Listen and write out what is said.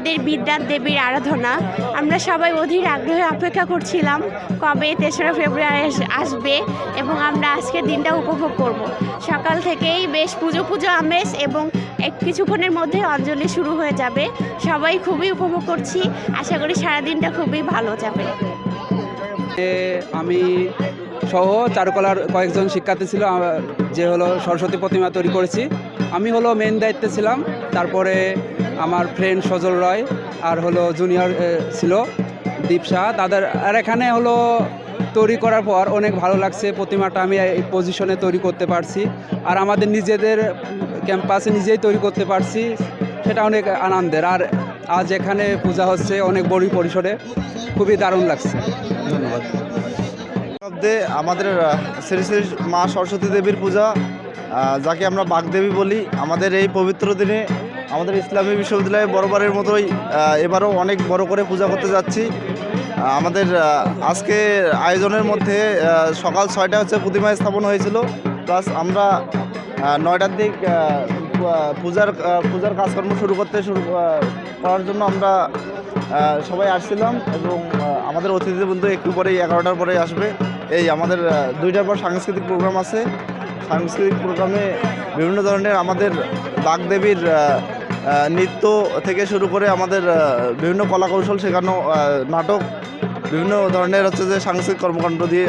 আমাদের বিদ্যার দেবীর আরাধনা। আমরা সবাই অধীর আগ্রহে অপেক্ষা করছিলাম কবে তেসরা ফেব্রুয়ারি আসবে এবং আমরা আজকের দিনটা উপভোগ করব। সকাল থেকেই বেশ পুজো পুজো আমেজ এবং এক কিছুক্ষণের মধ্যে অঞ্জলি শুরু হয়ে যাবে। সবাই খুবই উপভোগ করছি। আশা করি সারাদিনটা খুবই ভালো যাবে। আমি সহ চারুকলার কয়েকজন শিক্ষার্থী ছিল যে হলো সরস্বতী প্রতিমা তৈরি করেছি। আমি হলো মেন দায়িত্বে ছিলাম, তারপরে আমার ফ্রেন্ড সজল রয় আর হলো জুনিয়র ছিল দীপ শাহ তাদের, আর এখানে হলো তৈরি করার পর অনেক ভালো লাগছে, প্রতিমাটা আমি এই পজিশনে তৈরি করতে পারছি। আর আমাদের নিজেদের ক্যাম্পাসে নিজেই তৈরি করতে পারছি, সেটা অনেক আনন্দের। আর আজ এখানে পূজা হচ্ছে অনেক বড় পরিসরে, খুবই দারুণ লাগছে। ধন্যবাদ। মধ্যে আমাদের শ্রী শ্রী মা সরস্বতী দেবীর পূজা যাকে আমরা বাগদেবী বলি। আমাদের এই পবিত্র দিনে আমাদের ইসলামী বিশ্ববিদ্যালয়ে বড়বারের মতোই এবারও অনেক বড় করে পূজা করতে যাচ্ছি। আমাদের আজকে আয়োজনের মধ্যে সকাল ছয়টা হচ্ছে প্রতিমা স্থাপন হয়েছিল। প্লাস আমরা নয়টার দিক পূজার পূজার কাজকর্ম শুরু করতে শুরু করার জন্য আমরা সবাই আসছিলাম এবং আমাদের অতিথি বন্ধু একটু পরেই এগারোটার পরে আসবে। এই আমাদের দুইটার পর সাংস্কৃতিক প্রোগ্রাম আছে। সাংস্কৃতিক প্রোগ্রামে বিভিন্ন ধরনের আমাদের বাগদেবীর নৃত্য থেকে শুরু করে আমাদের বিভিন্ন কলাকৌশল শেখানো নাটক, বিভিন্ন ধরনের হচ্ছে যে সাংস্কৃতিক কর্মকাণ্ড দিয়ে